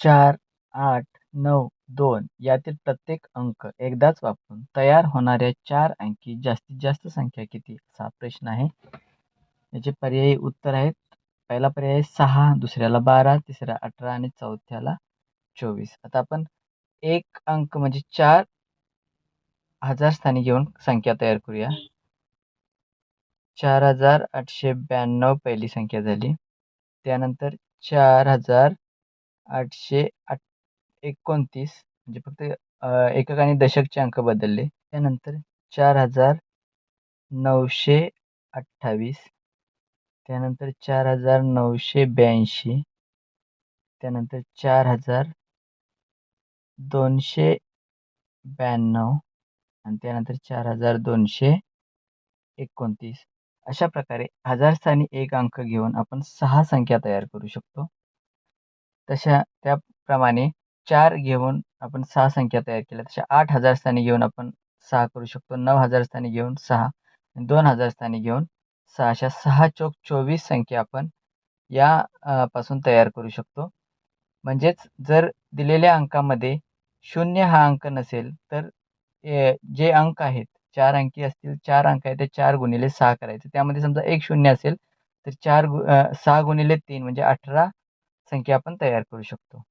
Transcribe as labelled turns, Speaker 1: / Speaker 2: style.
Speaker 1: चार आठ नऊ दोन यातील प्रत्येक अंक एकदाच वापरून तयार होणाऱ्या चार अंकी जास्तीत जास्त संख्या किती? असा प्रश्न आहे. याचे पर्यायी उत्तर आहेत. पहिला पर्याय आहे सहा दुसऱ्याला बारा तिसऱ्या अठरा आणि चौथ्याला चोवीस. आता आपण एक अंक म्हणजे चार हजार स्थानी घेऊन संख्या तयार करूया. चार हजार आठशे ब्याण्णव पहिली संख्या झाली. त्यानंतर चार हजार आठशे आठ एकोणतीस म्हणजे फक्त एकक आणि दशकचे अंक बदलले. त्यानंतर चार हजार नऊशे अठ्ठावीस त्यानंतर चार हजार नऊशे ब्याऐंशी त्यानंतर चार हजार दोनशे ब्याण्णव आणि त्यानंतर चार हजार दोनशे एकोणतीस. अशा प्रकारे हजार स्थानी एक अंक घेऊन आपण सहा संख्या तयार करू शकतो. तशा त्याप्रमाणे चार घेऊन आपण सहा संख्या तयार केल्या. तशा आठ हजार स्थानी घेऊन आपण सहा करू शकतो. नऊ हजार स्थानी घेऊन सहा दोन हजार स्थानी घेऊन सहा. अशा सहा चौक चोवीस संख्या आपण या पासून तयार करू शकतो. म्हणजेच जर दिलेल्या अंकामध्ये शून्य हा अंक नसेल तर जे अंक आहेत चार अंकी असतील चार अंक आहेत ते चार गुणिले सहा करायचे. त्यामध्ये समजा एक शून्य असेल तर चार गु सहा गुणिले तीन म्हणजे अठरा संख्या आपण तयार करू शकतो.